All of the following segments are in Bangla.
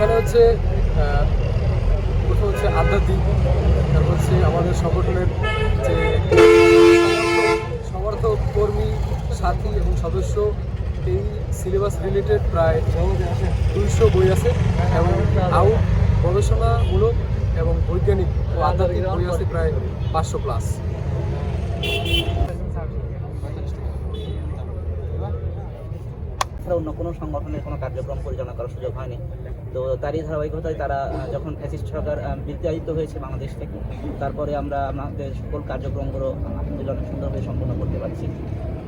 এখানে হচ্ছে হচ্ছে আধ্যাত্মিক, তারপর হচ্ছে আমাদের সংগঠনের যে সমর্থক- সমর্থক কর্মী, সাথী এবং সদস্য, এই সিলেবাস রিলেটেড প্রায় দুইশো বই আছে এবং আউট গবেষণামূলক এবং বৈজ্ঞানিক ও আধ্যাত্মিক বই আছে প্রায় পাঁচশো প্লাস ছাড়া অন্য কোনো সংগঠনের কোনো কার্যক্রম পরিচালনা করার সুযোগ হয়নি। তো তারই ধারাবাহিকতায় তারা যখন ফ্যাসিস্ট সরকার বিতাড়িত হয়েছে বাংলাদেশ থেকে, তারপরে আমরা আমাদের সকল কার্যক্রমগুলো অনেক সুন্দরভাবে সম্পন্ন করতে পারছি।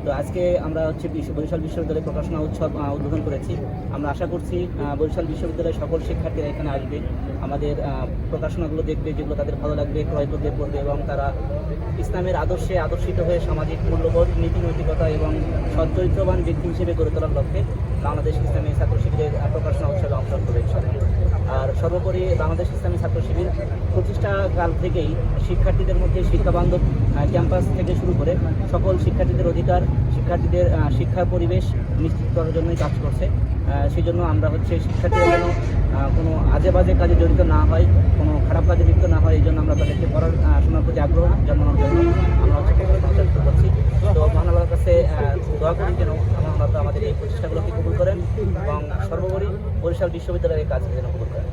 তো আজকে আমরা হচ্ছে বরিশাল বিশ্ববিদ্যালয়ে প্রকাশনা উৎসব উদ্বোধন করেছি। আমরা আশা করছি বরিশাল বিশ্ববিদ্যালয়ের সকল শিক্ষার্থীরা এখানে আসবে। আমাদের প্রকাশনাগুলো দেখবে, যেগুলো তাদের ভালো লাগবে, ক্রয় করবে পড়বে এবং তারা ইসলামের আদর্শে আদর্শিত হয়ে সামাজিক মূল্যবোধ নীতি নৈতিকতা এবং সচ্চরিত্রবান ব্যক্তি হিসেবে গড়ে তোলার লক্ষ্যে বাংলাদেশ ইসলামী ছাত্র শিবিরের প্রকাশনা উৎসবে অংশগ্রহণ করবে আর সর্বোপরি বাংলাদেশ ইসলামী ছাত্র শিবির প্রতিষ্ঠাকাল থেকেই শিক্ষার্থীদের মধ্যে শিক্ষাবান্ধব ক্যাম্পাস থেকে শুরু করে সকল শিক্ষার্থীদের অধিকার, শিক্ষার্থীদের শিক্ষার পরিবেশ নিশ্চিত করার জন্যই কাজ করছে। সেই জন্য আমরা হচ্ছে শিক্ষার্থীরা যেন কোনো আজে বাজে কাজে জড়িত না হয়, কোনো খারাপ কাজে লিপ্ত না হয়, এই জন্য আমরা তাদেরকে পড়ার শোনার প্রতি আগ্রহ জন্মানোর জন্য আমরা হচ্ছে পড়াশোনা চেষ্টা করছি তো মহান আল্লাহর কাছে আহ, দোয়া করি যেন আমার আমাদের এই প্রচেষ্টাগুলোকে কবুল করেন এবং সর্বোপরি বরিশাল বিশ্ববিদ্যালয়ের কাজকে যেন কবুল করেন।